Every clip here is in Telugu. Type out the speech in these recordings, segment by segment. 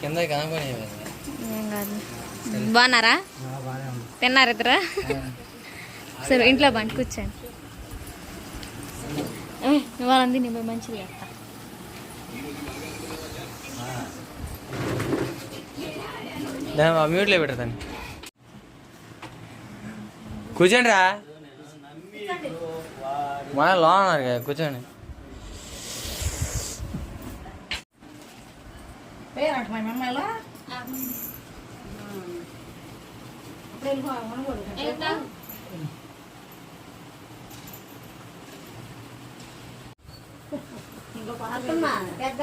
కింద కనుక్కొని ఏం కాదు బాగున్నారా తిన్నారు ఇద్దరు? సరే ఇంట్లో బండి కూర్చోండి. అంది నేను పోయి మంచిగా చేస్తా. మ్యూట్లో పెడతాను కూర్చోండి రా మన లోన్ ఉన్నారు కదా కూర్చోండి. పేరంట మా మమ్మల్ని ఇప్పుడు వెళ్ళిపో మనం కూడా ఇంకో పాత్ర పెద్ద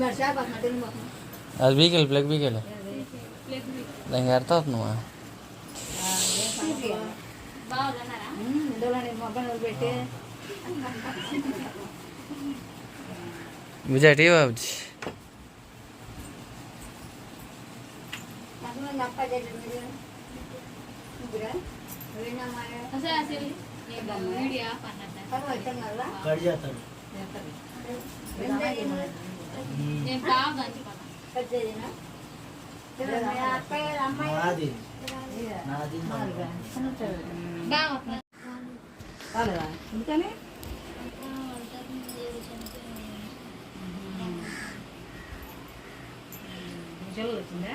మరి చేప వెళ్ళిపోతున్నా అది బీకెళ్ళి ప్లగ్ బీకెళ్ళి దానికి అర్థం పెట్టి విజయ్ టీ బాబుజీ కట్ చేస్తాడు నాది నాది ఎందుకని చెవులు వచ్చిందా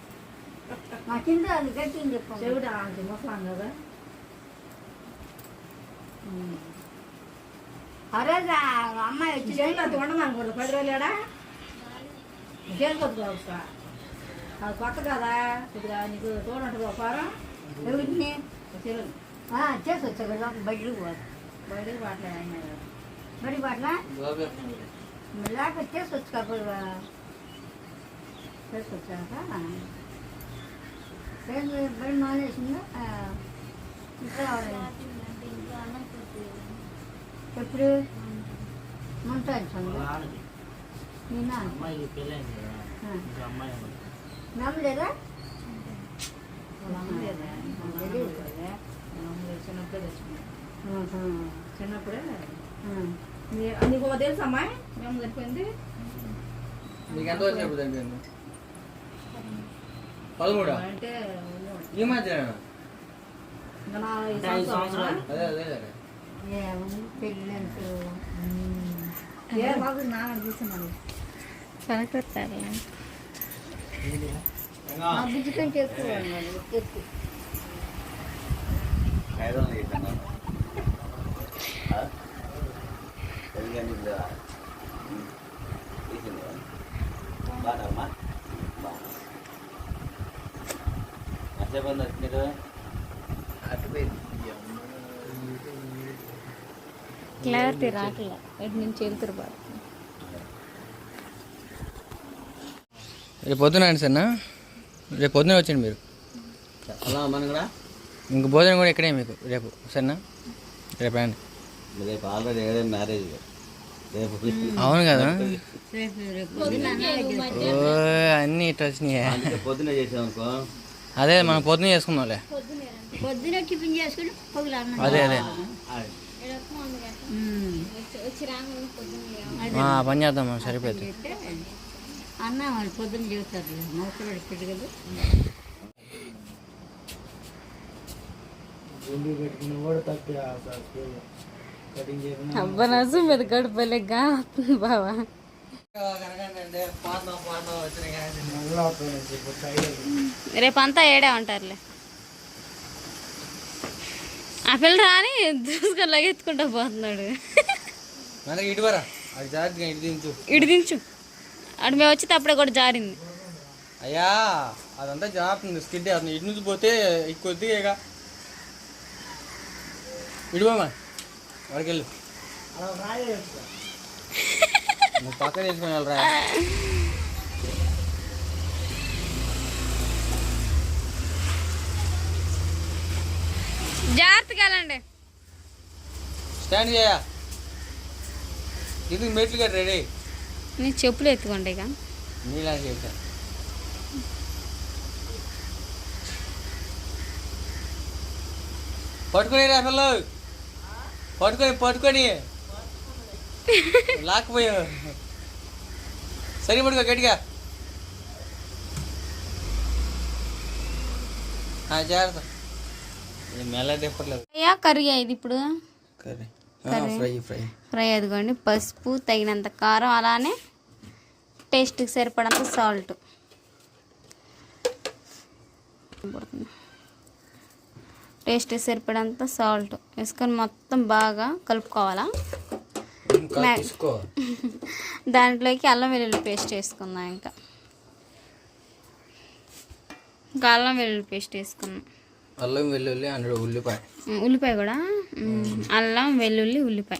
మా కింద అది గట్టి చెప్పు. చెవిట ఆమెకి ముసలాం కదా అరే అమ్మాయి వచ్చి జైలు అది ఉండమని కూడా పది రోజులేడా? జైలు కొద్దిగా వస్తా అది కొత్త కదా? కొద్దిగా నీకు ఒక వారం ఎవరిని? చేసి వచ్చా కదా బయటకు పోదు బయటకు పాటలే బడి పాటల లేక చేసి వచ్చు కాబట్టి చేసి మానేసింది ఇక్కడ ఎప్పుడు? ఉంటాను. నమ్మలేదా? చిన్నప్పుడే నీకు ఒక తెలుసా అమ్మాయి? మేము సరిపోయింది నీకు ఎంత వచ్చినప్పుడు చనిపోయింది పదమూడా? అంటే ఈ మధ్య. అదే అదే ఏముంది పెళ్ళంటూ ఏ బాబు నాన్న చూస్తున్నాను కనుకొస్తారు మా బుజ్జి కంటే ఎక్కువ అన్నాడు, ఎక్కువ ఐదు వందలు ఇస్తాను ఎందుకంటే ఇప్పుడు తీసింది బాగున్నారమ్మా బాగున్నా మీరు క్లారిటీ రావట్లే ఎటు నుంచి వెళ్తురు బాగా రేపు పొద్దున అండి సన్న రేపు పొద్దున వచ్చండి మీరు. అలా మనం కూడా ఇంక భోజనం కూడా ఇక్కడే మీకు రేపు. సరేనా? రేపు రండి. రేపు ఆల్రెడీ ఏదో మ్యారేజ్ రేపు అవును కదా అన్నీ ఇట్లా వచ్చినాయి. అందుకే పొద్దున్నే చేసామనుకో అదే మనం పొద్దున చేసుకుందాంలే. పొద్దున టిఫిన్ చేసుకుని అదే అదే. పని చేద్దాం మనం సరిపోతుంది. అన్న వాళ్ళు సార్ స్కూల్ కటింగ్ చేసిన అబ్బా నజు మీద గడుపులేగా బావా. రేపు అంతా ఏడే ఉంటారులే. ఆ పిల్ల రాని దూసుకొని లగెత్తుకుంటా పోతున్నాడు. ఇటు దించు. ఇటు దించు. అటు మేము వచ్చి అప్పుడే కూడా జారింది. అయ్యా అదంతా జాగ్రత్త స్కిడ్ అవుతుంది ఇటు నుంచి పోతే కొద్దిగా ఇక. ఇటు పోమా వాడికి వెళ్ళు అలా రాయే నువ్వు పక్క తీసుకుని వెళ్ళరా. జాగ్రత్తగా వెళ్ళండి. స్టాండ్ చేయ. ఇది మెట్లు కట్ రెడీ. నేను చెప్పులు ఎత్తుకోండి కానీ నీలా చెప్తా పట్టుకుని రా పట్టుకొని పట్టుకొని. లాక్కుపోయా సరి పడుకో గట్టిగా. ఆ, జాగ్రత్త. ఇది మెల్ల తిప్పట్లేదు. అయ్యా కర్రీ ఇది ఇప్పుడు. కర్రీ. Fry fry. ఫ్రై అదిగోండి పసుపు తగినంత కారం అలానే టేస్ట్కి సరిపడంత సాల్ట్ టేస్ట్కి సరిపడంత సాల్ట్ వేసుకొని మొత్తం బాగా కలుపుకోవాలా? దాంట్లోకి అల్లం వెల్లుల్లి పేస్ట్ వేసుకుందాం ఇంకా. ఇంకా అల్లం వెల్లుల్లి పేస్ట్ వేసుకున్నాం. అల్లం వెల్లుల్లి అందులో ఉల్లిపాయ. ఉల్లిపాయ కూడా? అల్లం వెల్లుల్లి ఉల్లిపాయ.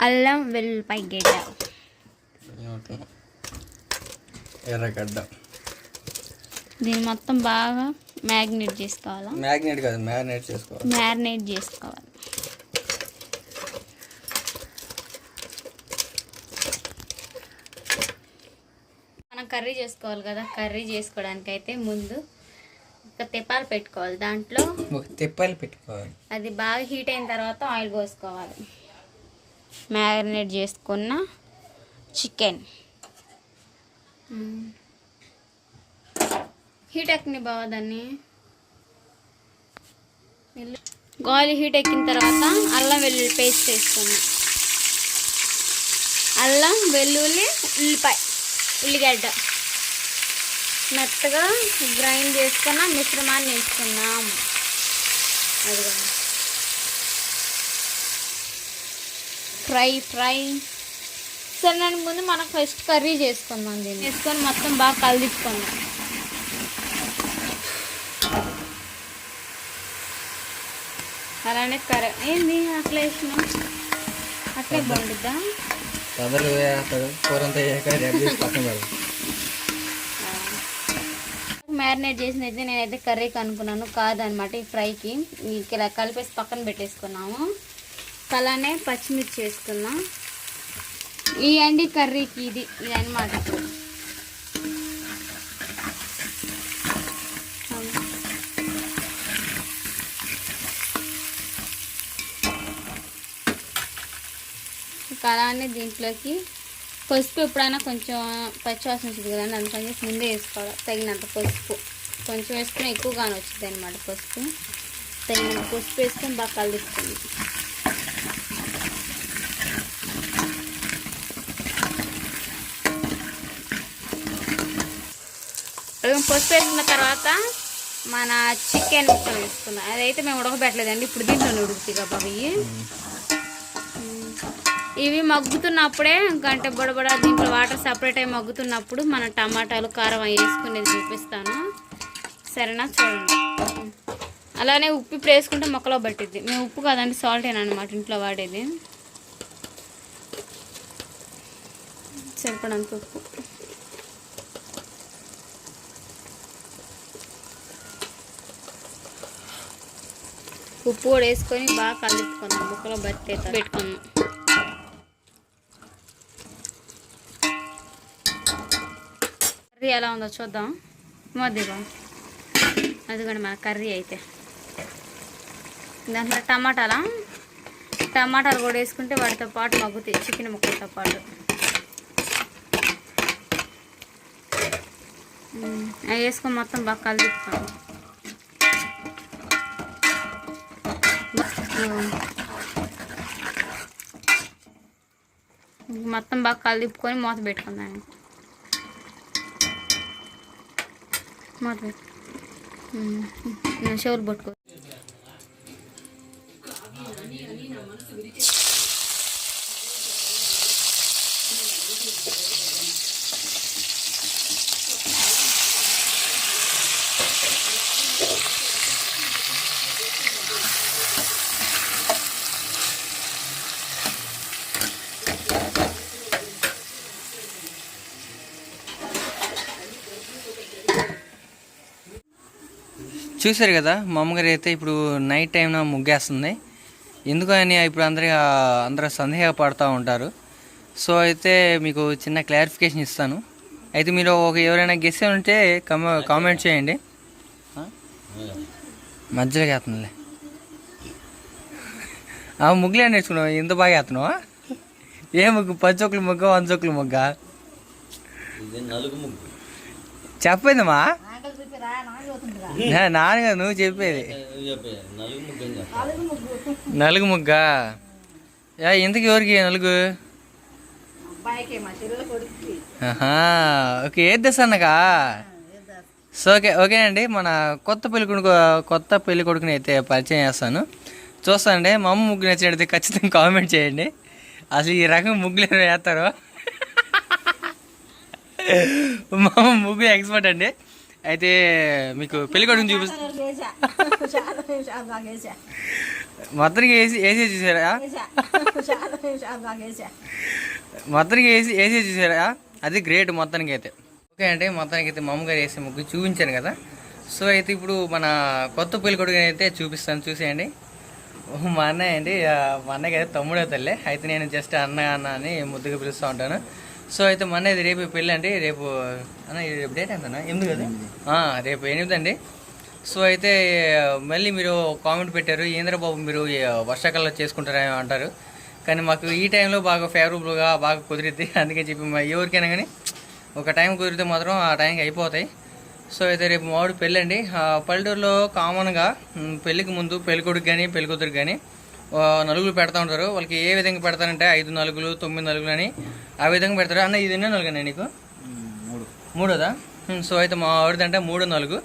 అల్లం వెల్లుల్లిపాయ గడ్డ? ఎర్రగడ్డ. దీన్ని మొత్తం బాగా మ్యాగ్నేట్ చేసుకోవాలా? మ్యాగ్నెట్ కాదు మ్యారినేట్ చేసుకోవాలి. మ్యారినేట్ చేసుకోవాలి. కర్రీ చేసుకోవాలి కదా కర్రీ చేసుకోవడానికి అయితే ముందు ఒక తెప్పాలు పెట్టుకోవాలి. దాంట్లో తిప్పాలు పెట్టుకోవాలి. అది బాగా హీట్ అయిన తర్వాత ఆయిల్ పోసుకోవాలి. మ్యారినేట్ చేసుకున్న చికెన్. హీట్ ఎక్కని బాగా దాన్ని. గాలి హీట్ ఎక్కిన తర్వాత అల్లం వెల్లుల్లి పేస్ట్ వేసుకున్నాం అల్లం వెల్లుల్లి ఉల్లిపాయ. ఉల్లిగడ్డ. మెత్తగా గ్రైండ్ చేసుకున్న మిశ్రమాన్ని వేసుకున్నాం అదిగో. Fry fry. సరే ముందు మనం ఫస్ట్ కర్రీ చేసుకుందాం దీన్ని. వేసుకొని మొత్తం బాగా కలిదిప్పుకుందాం అలానే కర్రీ. ఏంది అట్లా వేసినాం అట్లే బాగుంటుందా తొందరగా వేస్తాడు. కూర అంతా వేయక రెడీ చేసి పక్కన మ్యారినేట్ చేసినైతే నేనైతే కర్రీకి అనుకున్నాను కాదనమాట ఈ ఫ్రైకి. ఇలా కలిపేసి పక్కన పెట్టేసుకున్నాము. అలానే పచ్చిమిర్చి వేసుకున్నాం. ఈ అండి కర్రీకి ఇది. ఇది అనమాట కారాన్ని అలానే దీంట్లోకి పసుపు ఎప్పుడైనా కొంచెం పచ్చివాసన వచ్చింది కదండి అందుకని చెప్పి ముందే వేసుకోవాలి తగినంత పసుపు. కొంచెం వేసుకుని ఎక్కువగానే వచ్చింది అనమాట పసుపు. తగినంత పసుపు వేసుకొని బాగా కలుపుతుంది పసుపు వేసుకున్న తర్వాత మన చికెన్ ముక్కలు వేసుకుందాం. అదైతే మేము ఉడకబెట్టలేదండి ఇప్పుడు దీంట్లో ఉడుకుతాయి కాబట్టి ఇవి మగ్గుతున్నప్పుడే గంట బుడబడ దీంట్లో వాటర్ సపరేట్ అయి మగ్గుతున్నప్పుడు మన టమాటాలు కారం అవి వేసుకునేది చూపిస్తాను. సరేనా? చూడండి. అలానే ఉప్పు ఇప్పుడు వేసుకుంటే మొక్కలో పట్టిద్ది. మేము ఉప్పు కాదండి సాల్ట్ అనమాట ఇంట్లో వాడేది. సరిపడంత ఉప్పు. ఉప్పు కూడా వేసుకొని బాగా కలుపుకుందాం. ముక్కలో బట్టి పెట్టుకుందాం. కర్రీ ఎలా ఉందో చూద్దాం. మధ్యలో అదిగోండి మన కర్రీ అయితే. దాంట్లో టమాటాలా? టమాటాలు కూడా వేసుకుంటే వాటితో పాటు మగ్గుతాయి చికెన్ ముక్కలతో పాటు. అవి వేసుకొని మొత్తం బాగా కలుపుతాం. మొత్తం బాగా కలిపుకొని మూత పెట్టుకుందాం. ಮಾಡಬೇಕು ಹ್ಞೂ ಶೌಲ್ ಬಟ್ಕೋ Thank you. చూసారు కదా మా అమ్మగారు అయితే ఇప్పుడు నైట్ టైంన ముగ్గేస్తుంది. ఎందుకని ఇప్పుడు అందరి అందరూ సందేహపడుతూ ఉంటారు. సో అయితే మీకు చిన్న క్లారిఫికేషన్ ఇస్తాను. అయితే మీరు ఒక ఎవరైనా గెస్ ఉంటే కమ కామెంట్ చేయండి. మధ్యలోకి వేస్తుందిలే ఆ ముగ్గులే నేర్చుకున్నావు? ఇంత బాగా వేస్తున్నావా ఏ ముగ్గు? పచ్చొక్కలు ముగ్గ నలుగు ముగ్గు. చెప్పేదమ్మా. నాగలు చూపిరా నాగలు చదువుతుందిరా నా- నాన్న కదా నువ్వు చెప్పేది. నలుగు ముగ్గు ఇంతకి ఎవరికి నలుగు? అబ్బాయికి మా చెల్లెలు కొడుకు ఆహా ఓకే ఏది తెస్తానకా సో ఓకే ఓకేనండి మన కొత్త పెళ్ళి కొడుకు కొత్త పెళ్ళి కొడుకుని అయితే పరిచయం చేస్తాను. చూస్తానండి మా అమ్మ ముగ్గు నచ్చినట్టయితే ఖచ్చితంగా కామెంట్ చేయండి. అసలు ఈ రకం ముగ్గులు ఎవరు వేస్తారో? మా అమ్మ ముగ్గు ఎక్స్పర్ట్ అండి. అయితే మీకు పెళ్ళి కొడుకుని చూపిస్తా మొత్తానికి వేసి వేసే చూసారా? మొత్తానికి వేసి వేసే చూసారా? అది గ్రేట్ మొత్తానికి అయితే ఓకే అంటే మొత్తానికి అయితే మా అమ్మగారు వేసే ముగ్గు చూపించాను కదా. సో అయితే ఇప్పుడు మన కొత్త పెళ్ళి కొడుకుని అయితే చూపిస్తాను చూసేయండి. మా అన్నయ్య అండి మా అన్నయ్య అయితే తమ్ముడే తల్లి. అయితే నేను జస్ట్ అన్న అన్న అని ముద్దుగా పిలుస్తూ ఉంటాను. సో అయితే మా అన్నయ్యది రేపు పెళ్ళి అండి రేపు అన్న ఇది రేపు డేట్ ఎంత ఎనిమిది కదా? రేపు ఎనిమిది అండి. సో అయితే మళ్ళీ మీరు కామెంట్ పెట్టారు ఏంద్రబాబు మీరు వర్షాకాలంలో చేసుకుంటారని అంటారు. కానీ మాకు ఈ టైంలో బాగా ఫేవరబుల్గా బాగా కుదిరిద్ది. అందుకే చెప్పి మా ఎవరికైనా కానీ ఒక టైం కుదిరితే మాత్రం ఆ టైంకి అయిపోతాయి. సో అయితే రేపు మామిడి పెళ్ళి అండి ఆ, పల్లెటూరులో కామన్గా పెళ్ళికి ముందు పెళ్ళి కొడుకు కానీ పెళ్ళి కూతురికి కానీ నలుగులు పెడతా ఉంటారు. వాళ్ళకి ఏ విధంగా పెడతారంటే ఐదు నలుగులు తొమ్మిది నలుగులు అని ఆ విధంగా పెడతారు. అన్న ఇది ఎన్నో నలుగునే నీకు? మూడు. మూడోదా? సో అయితే మా ఆవిడదంటే మూడు నాలుగు.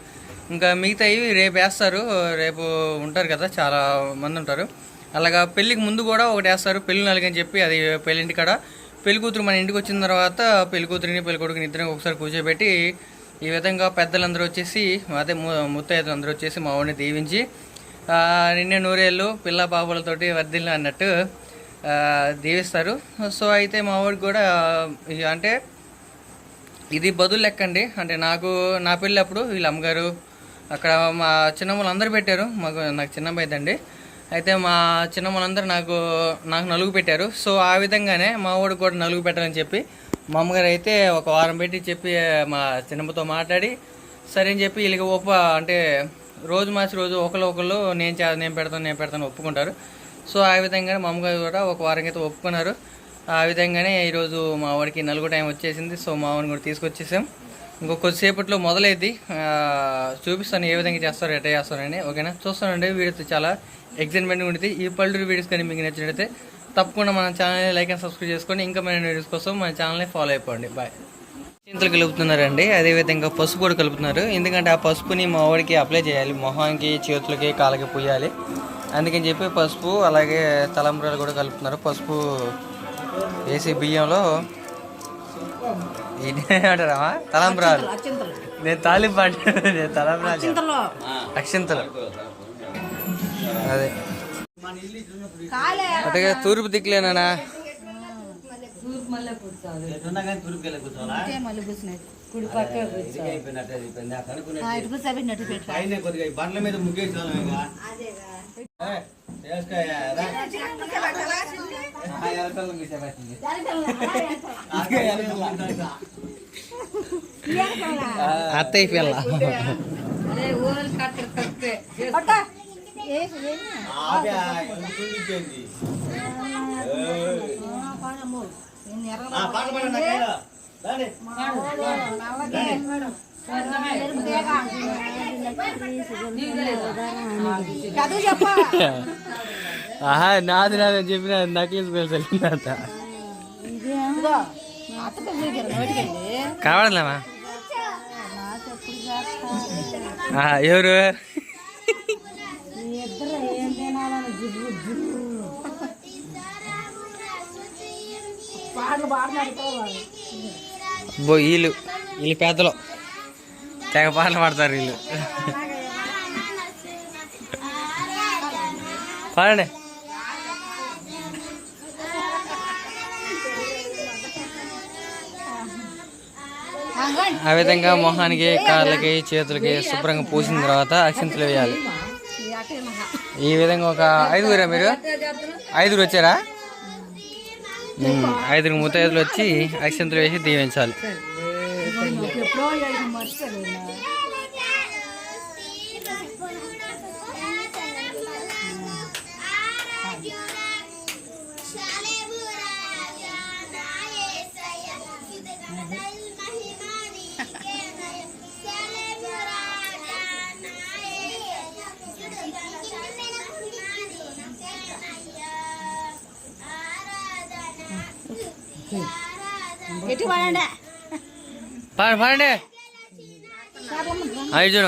ఇంకా మిగతాయి రేపు వేస్తారు. రేపు ఉంటారు కదా చాలా మంది ఉంటారు. అలాగా పెళ్ళికి ముందు కూడా ఒకటి వేస్తారు. పెళ్ళి నాలుగు అని చెప్పి అది పెళ్ళింటి కాడ. పెళ్ళి కూతురు మన ఇంటికి వచ్చిన తర్వాత పెళ్ళి కూతురిని పెళ్ళి కొడుకుని ఇద్దరిని ఒకసారి కూర్చోబెట్టి ఈ విధంగా పెద్దలందరూ వచ్చేసి అదే ముత్తైదులు అందరూ వచ్చేసి మా వాడిని దీవించి నిన్నే నూరేళ్ళు పిల్ల పాపలతోటి వర్ధిల్లు అన్నట్టు దీవిస్తారు. సో అయితే మా వాడికి కూడా అంటే ఇది బదులు లెక్కండి. అంటే నాకు నా పెళ్ళి అప్పుడు వీళ్ళ అమ్మగారు అక్కడ మా చిన్నమ్మలు అందరూ పెట్టారు. మాకు నాకు చిన్నమ్మ అండి అయితే మా చిన్నమ్మలందరూ నాకు నాకు నలుగు పెట్టారు. సో ఆ విధంగానే మా వాడికి కూడా నలుగు పెట్టాలని చెప్పి మా అమ్మగారు అయితే ఒక వారం పెట్టి చెప్పి మా చిన్నమ్మతో మాట్లాడి సరే అని చెప్పి వీళ్ళకి ఒప్ప అంటే రోజు మార్చి రోజు ఒకళ్ళు ఒకళ్ళు నేను చే నేను పెడతాను నేను పెడతాను ఒప్పుకుంటారు. సో ఆ విధంగానే మా అమ్మగారు కూడా ఒక వారం అయితే ఒప్పుకున్నారు. ఆ విధంగానే ఈరోజు మా వాడికి నలుగు టైం వచ్చేసింది. సో మా వాడిని కూడా తీసుకొచ్చేసాం. ఇంకో కొద్దిసేపట్లో మొదలైద్ది. చూపిస్తాను ఏ విధంగా చేస్తారో ఎట్లా చేస్తారని. ఓకేనా? చూస్తానండి. వీడియో చాలా ఎగ్జైట్మెంట్గా ఉంటుంది ఈ పల్లెటూరు వీడియోస్ కానీ మీకు నచ్చినట్లయితే తప్పకుండా మన ఛానల్ని లైక్ అండ్ సబ్స్క్రైబ్ చేసుకోండి ఇంకా మన వీడియోస్ కోసం మన ఛానల్ని ఫాలో అయిపోండి. బాయ్. చింతలు కలుపుతున్నారండి. అదేవిధంగా పసుపు కూడా కలుపుతున్నారు. ఎందుకంటే ఆ పసుపుని మా వాడికి అప్లై చేయాలి. మొహానికి చేతులకి కాళ్ళకి పుయ్యాలి అందుకని చెప్పి పసుపు అలాగే తలంబ్రాలు కూడా కలుపుతున్నారు. పసుపు వేసి బియ్యంలో అంటారా తలంబ్రాలు. నేను తాలింపు అంటాను తలంబ్రాలు అక్షింతలు అదే. అటుగా తూర్పు దిక్కులేనా? కానీ తూర్పుకెళ్ళి కూర్చోవాలా? ఇదే మళ్ళీ కూర్చున్నాయి కుడి కూర్చోబెట్టినట్టు కొద్దిగా ఈ బండ్ల మీద ఇంకా. అత్తయ్య పిల్ల ఆహా నాది నాది అని చెప్పిన నక్లీస్ నోటికెళ్ళి కావడలేమా ఎవరు? ఇద్దరు ఏం తినాలని బో వీళ్ళు వీళ్ళు పెద్దలు తెగ పాటలు పాడతారు వీళ్ళు. పాడండి. ఆ విధంగా మొహానికి కాళ్ళకి చేతులకి శుభ్రంగా పూసిన తర్వాత అక్షంతలు వేయాలి. ఈ విధంగా ఒక ఐదుగురా మీరు? ఐదుగురు వచ్చారా? ఐదుగురు ముత్తైదులు వచ్చి అక్షంతలు వేసి దీవించాలి. పడండి. పాడు పాడండి. చూడ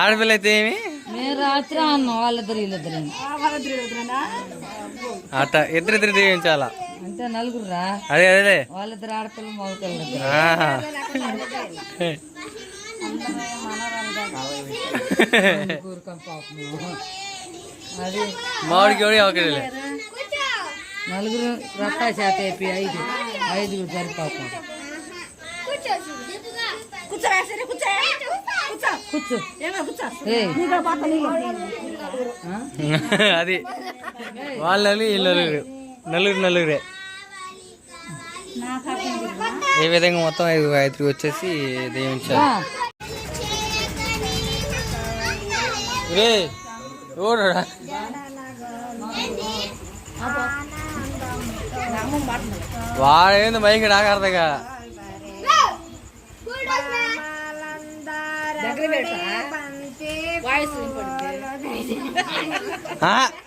ఆడపిల్ల అయితే ఏమి? నేను రాత్రి అన్న వాళ్ళిద్దరు వీళ్ళిద్దరు. అట్ట ఇద్దరిద్దరు దీవించాలా? అంటే నలుగురు రా అదే అదే. వాళ్ళిద్దరు ఆడపిల్లలు మగపిల్లలు పాపం అది మామిడికి ఒకటి నలుగురు రక్తా చేత అయిపోయి ఐదు. ఐదుగురు సరి పాపం. కూర్చో. వేసరి కూర్చో కూర్చో కూర్చో ఏమో కూర్చో ఏయ్. నీతో పాత నీళ్ళు అది వాళ్ళ వీళ్ళు. నలుగురు నలుగురు. ఈ విధంగా మొత్తం ఐదు ఐదుగురు వచ్చేసి దీవించాలి. రే ఓడరా వాడేంది మైకి వినపడుతుంది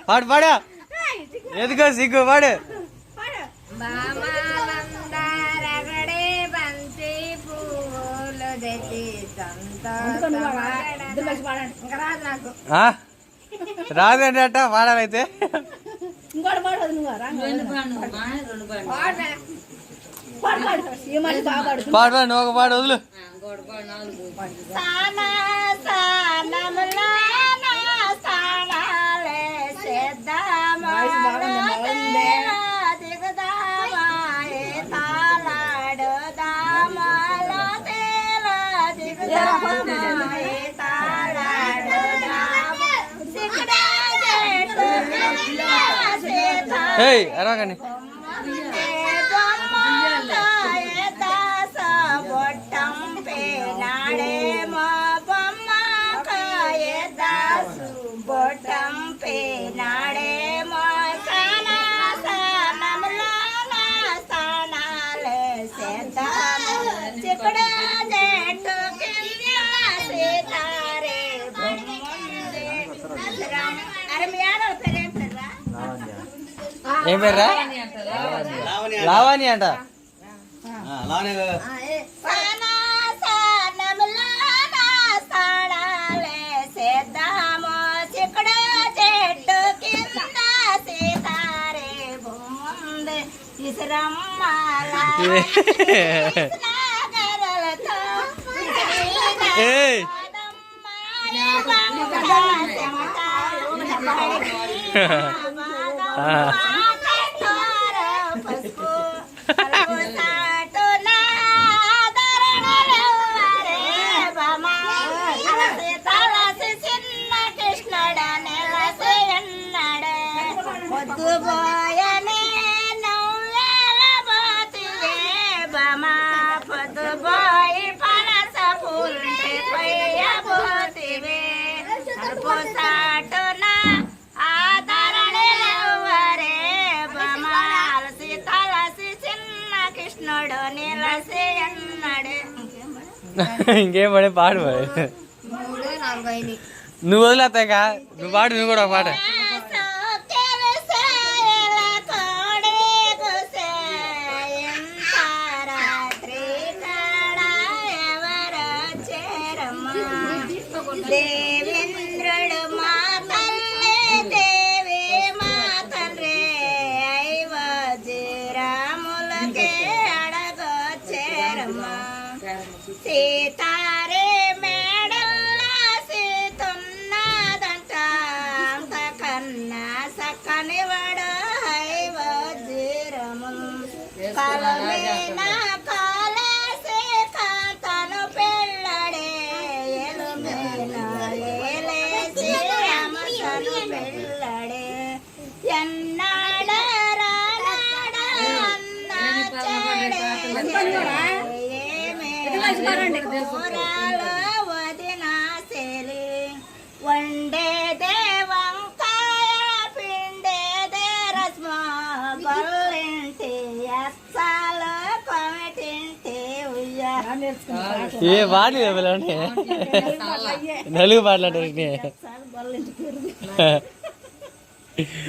పాడు పాడు. ఎందుకో సిగ్గు ఆ? రాదండి అట్ట పాడాలైతే పాడు నువ్వు ఒక పాడు వదులు. వాయిస్ బాగుంది బాగుంది ఏయ్ అరవకండి. ఏం పేర్రా? లావాణి అంట. లావణ్య గారు. ఇంకేం పడే పాడు మరి నువ్వు వదిలేతాక నువ్వు పాడు నువ్వు కూడా పాట. దేవి మా తండ్రి ఐవజి రాములకే சேதாரே ఏ పాటలు చెప్పాలంటే నలుగు పాటలు అంటే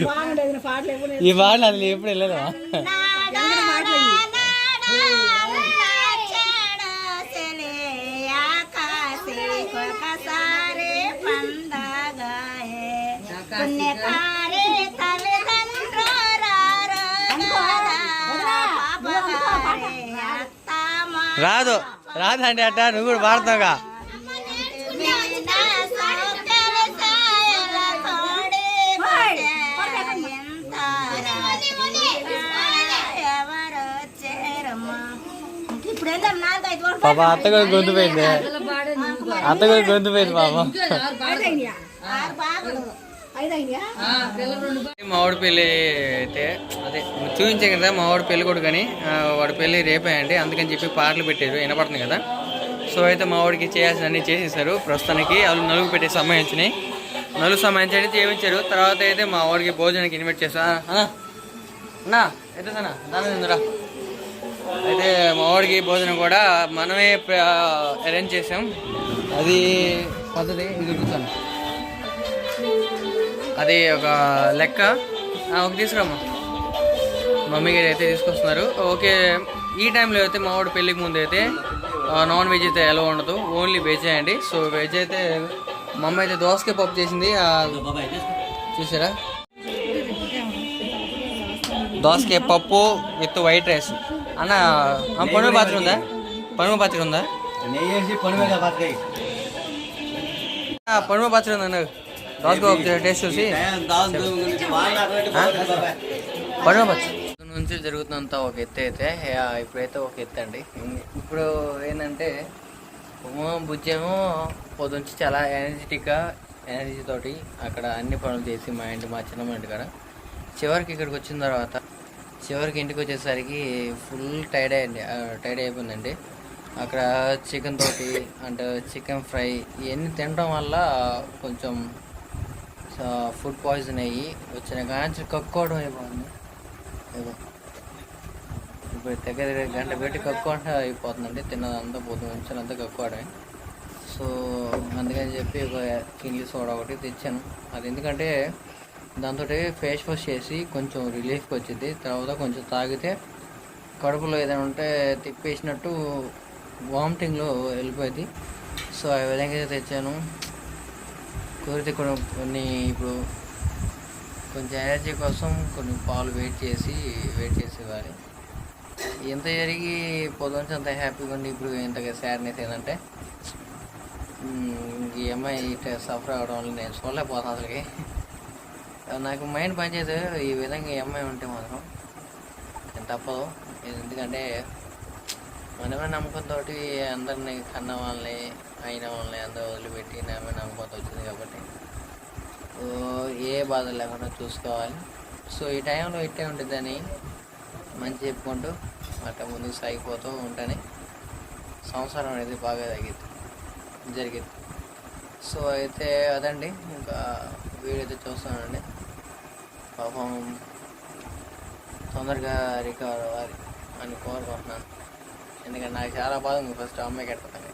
బాగుండేది పాటలు ఎప్పుడు ఈ పాటలు అసలు ఎప్పుడు వెళ్ళదా రాదు. రాదు అంటే అట్ట నువ్వు కూడా పాడతావుగా. పాప అత్త కూడా గొంతు పోయింది. అత్త కూడా గొంతు పోయింది పాప. ఆరు మావాడి పెళ్ళి అయితే అదే చూపించే కదా మావాడి పెళ్ళి కొడుకు అని వాడి పెళ్ళి రేపే అండి అందుకని చెప్పి పాటలు పెట్టారు వినపడుతుంది కదా. సో అయితే మావాడికి చేయాల్సిన అన్ని చేసేసారు ప్రస్తుతానికి వాళ్ళు నలుగు పెట్టే సంబంధించినాయి నలుగు సంబంధించి అయితే చేయించారు తర్వాత అయితే మా వాడికి భోజనానికి ఇన్వైట్ చేసా అన్నా అయితే ఎట్టనా దాని అయితే మా వాడికి భోజనం కూడా మనమే అరేంజ్ చేసాం. అది పద్ధతి ఇది కూర్చోండి అది ఒక లెక్క. ఒక తీసుకురామ్మా. మమ్మీ గారు అయితే తీసుకొస్తున్నారు. ఓకే ఈ టైంలో అయితే మా వాడు పెళ్ళికి ముందు అయితే నాన్ వెజ్ అయితే ఎలా ఉండదు. ఓన్లీ వెజ్ అండి. సో వెజ్ అయితే మా అమ్మ అయితే దోసకాయ పప్పు చేసింది. చూసారా? దోసకాయ పప్పు విత్ వైట్ రైస్. అన్న పనుమ పాత్ర ఉందా? పనుమ పాత్ర ఉందా? నెయ్యి వేసి పని మీద పడతాయి ఆ, పనుమ పాత్ర ఉందా అన్న టేస్ట్ చూసి. పడవచ్చు నుంచి జరుగుతున్నంత ఒక ఎత్తు అయితే ఇప్పుడైతే ఒక ఎత్తు అండి. ఇప్పుడు ఏంటంటే ఉమా బుజ్జేమో పొద్దుంచి చాలా ఎనర్జెటిక్గా ఎనర్జీ తోటి అక్కడ అన్ని పనులు చేసి మా ఇంటి మా చిన్నమ్మ ఇంటి కాడ. చివరికి ఇక్కడికి వచ్చిన తర్వాత చివరికి ఇంటికి వచ్చేసరికి ఫుల్ టైర్డ్ అయ్యింది టైర్డ్ అయిపోయిందండి. అక్కడ చికెన్ తోటి అంటే చికెన్ ఫ్రై ఇవన్నీ తినడం వల్ల కొంచెం సో ఫుడ్ పాయిజన్ అయ్యి వచ్చిన కాంచి కక్కోవడం అయిపోయింది ఏదో. ఇప్పుడు దగ్గర దగ్గర గంట పెట్టి కక్కోవడం అయిపోతుందండి. తిన్నదంతా పొద్దు నుంచి కక్కోవడమే. సో అందుకని చెప్పి ఒక కింగ్లీ సోడా ఒకటి తెచ్చాను. అది ఎందుకంటే దాంతో ఫేస్ వాష్ చేసి కొంచెం రిలీఫ్కి వచ్చింది తర్వాత కొంచెం తాగితే కడుపులో ఏదైనా ఉంటే తిప్పేసినట్టు వామిటింగ్లో వెళ్ళిపోయింది. సో ఆ విధంగా అయితే తెచ్చాను. కోరితే కొన్ని కొన్ని ఇప్పుడు కొంచెం ఎనర్జీ కోసం కొన్ని పాలు వెయిట్ చేసి వెయిట్ చేసి ఇవ్వాలి ఎంత జరిగి పొద్దుంచి అంత హ్యాపీగా ఉండి ఇప్పుడు ఇంతగా సాడ్నెస్ ఏంటంటే ఈ అమ్మాయి ఇట్లా సఫర్ అవ్వడం వల్ల నేను చూడలేకపోతాను అసలుకి నాకు మైండ్ పనిచేయదు ఈ విధంగా ఈ అమ్మాయి ఉంటే మాత్రం నేను తప్పదు ఎందుకంటే మనమే నమ్మకంతో అందరినీ కన్న వాళ్ళని అయిన వాళ్ళని అందరూ వదిలిపెట్టి నామే నమ్మకంతో వచ్చింది కాబట్టి. సో ఏ బాధ లేకుండా చూసుకోవాలి. సో ఈ టైంలో ఇట్టే ఉంటుందని మంచి చెప్పుకుంటూ అట్లా ముందుకు సాగిపోతూ ఉంటేనే సంసారం అనేది బాగా తగ్గింది జరిగింది సో అయితే అదండి. ఇంకా వీడియో అయితే చూస్తానండి. పాపం తొందరగా రికవర్ అవ్వాలి అని కోరుకుంటున్నాను. ఎందుకంటే నాకు చాలా బాధ ఉంది ఫస్ట్ అమ్మాయి కట్టుకుంటాను